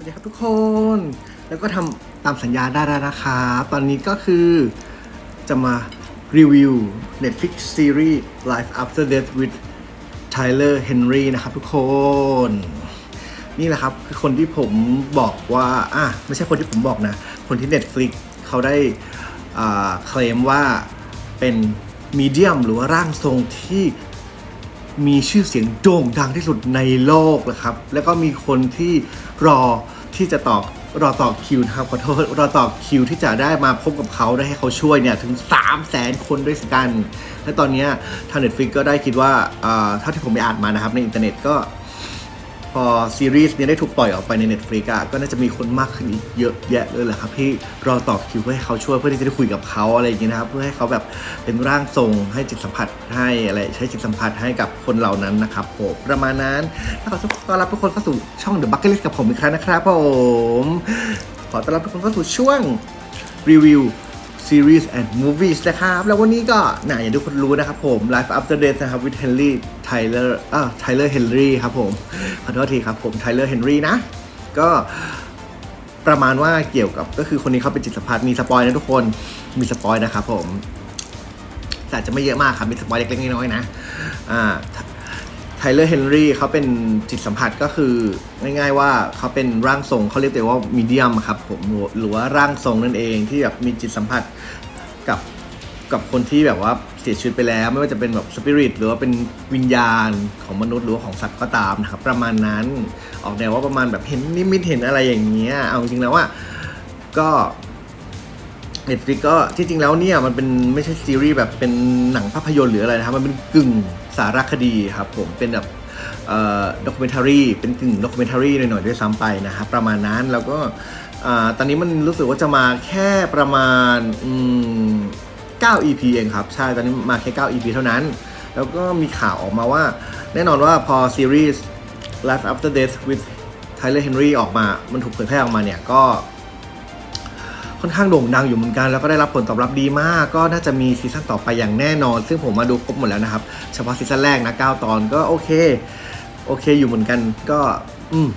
วัสดีครับทุกคน แล้วก็ทำตามสัญญาได้แล้วนะครับ ตอนนี้ก็คือจะมารีวิว Netflix series Life After Death with Tyler Henry นะครับทุกคน นี่แหละครับคือคนที่ผมบอกว่า อะ ไม่ใช่คนที่ผมบอกนะ คนที่ Netflix เขาได้เคลมว่าเป็นมีเดียมหรือว่าร่างทรงที่ มีชื่อเสียงโด่งดังที่สุดในโลกนะครับ แล้วก็มีคนที่รอที่จะต่อรอต่อคิวนะครับขอโทษรอต่อคิวที่จะได้มาพบกับเขาได้ให้เขาช่วยเนี่ยถึง 3 0 0แสนคนด้วยกัน และตอนนี้ทางเน็ตฟิกก็ได้คิดว่าอ่าเท่าที่ผมไปอ่านมานะครับในอินเทอร์เน็ตก็ พอซีรีส์นี้ได้ถูกปล่อยออกไปใน Netflix อะก็น่าจะมีคนมากขึ้นอีกเยอะแยะเลยแหละครับที่รอต่อคิวเพื่อให้เขาช่วยเพื่อที่จะได้คุยกับเขาอะไรอย่างเงี้ยนะครับเพื่อให้เขาแบบเป็นร่างทรงให้จิตสัมผัสให้อะไรใช้จิตสัมผัสให้กับคนเหล่านั้นนะครับผมประมาณนั้นแล้วขอต้อนรับทุกคนเข้าสู่ช่อง The Bucket List กับผมอีกครั้งนะครับผมขอต้อนรับทุกคนเข้าสู่ช่วงรีวิว series and movies นะครับ แล้ววันนี้ก็น่าอย่างทุกคนรู้นะครับผม Life After Death นะครับ with Henry Tyler อ่า Tyler Henry ครับผม ขอโทษทีครับผม Tyler Henry นะ ก็ประมาณว่าเกี่ยวกับก็คือคนนี้เขาเป็นจิตสัมผัสมีสปอยนะทุกคนมีสปอยนะครับผมแต่จะไม่เยอะมากครับมีสปอยเล็กๆน้อยๆนะอ่า ไทเลอร์เฮนรี่เขาเป็นจิตสัมผัสก็คือง่ายๆว่าเขาเป็นร่างทรงเขาเรียกตัวว่ามีเดียมครับผมหรือว่าร่างทรงนั่นเองที่แบบมีจิตสัมผัสกับกับคนที่แบบว่าเสียชีวิตไปแล้ว ไม่ว่าจะเป็นแบบสปิริตหรือว่าเป็นวิญญาณของมนุษย์หรือว่าของสัตว์ก็ตามนะครับประมาณนั้นออกแนวว่าประมาณแบบเห็นนิมิตเห็นอะไรอย่างเงี้ยเอาจริงแล้วว่าก็ เน็ตฟลิกก็ที่จริงแล้วเนี่ยมันเป็นไม่ใช่ซีรีส์แบบเป็นหนังภาพยนตร์หรืออะไรนะครับ มันเป็นกึ่งสารคดีครับผมเป็นแบบด็อกเมนทารีเป็นกึ่งด็อกเมนทารีหน่อยๆด้วยซ้ำไปนะครับประมาณนั้นแล้วก็ตอนนี้มันรู้สึกว่าจะมาแค่ประมาณอืม9 EP เองครับ ใช่ ตอนนี้มาแค่9 EP เท่านั้น แล้วก็มีข่าวออกมาว่า แน่นอนว่าพอซีรีส์ Life After Death with Tyler Henry ออกมา มันถูกเผยแพร่ออกมาเนี่ย ก็ ค่อนข้างโด่งดังอยู่เหมือนกัน แล้วก็ได้รับผลตอบรับดีมาก ก็น่าจะมีซีซั่นต่อไปอย่างแน่นอน ซึ่งผมมาดูครบหมดแล้วนะครับ เฉพาะซีซั่นแรกนะ 9 ตอนก็โอเค โอเคอยู่เหมือนกันก็อืม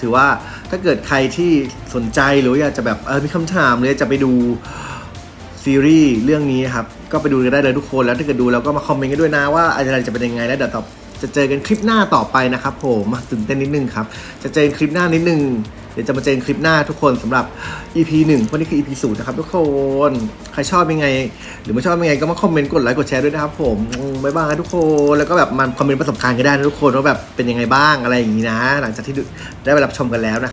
ถือว่าถ้าเกิดใครที่สนใจหรืออยากจะแบบเออมีคำถามหรือจะไปดูซีรีส์เรื่องนี้ครับ ก็ไปดูกันได้เลยทุกคนแล้วถ้าเกิดดูแล้วก็มาคอมเมนต์กันด้วยนะว่าอะไรจะเป็นยังไงแล้วเดี๋ยวต่อ จะเจอกันคลิปหน้าต่อไปนะครับผมตื่นเต้นนิดนึงครับ จะเจอกันคลิปหน้านิดนึง เดี๋ยวจะมาเจอกันคลิปหน้าทุกคนสำหรับ EP 1เพราะนี่คือ EP ศูนย์นะครับทุกคน ใครชอบยังไง หรือไม่ชอบยังไงก็มาคอมเมนต์กดไลค์กดแชร์ด้วยนะครับผมบ๊ายบายทุกคนแล้วก็แบบมันคอมเมนต์ประสบการณ์กันได้นะทุกคนว่าแบบเป็นยังไงบ้างอะไรอย่างนี้นะ หลังจากที่ได้ไปรับชมกันแล้วนะ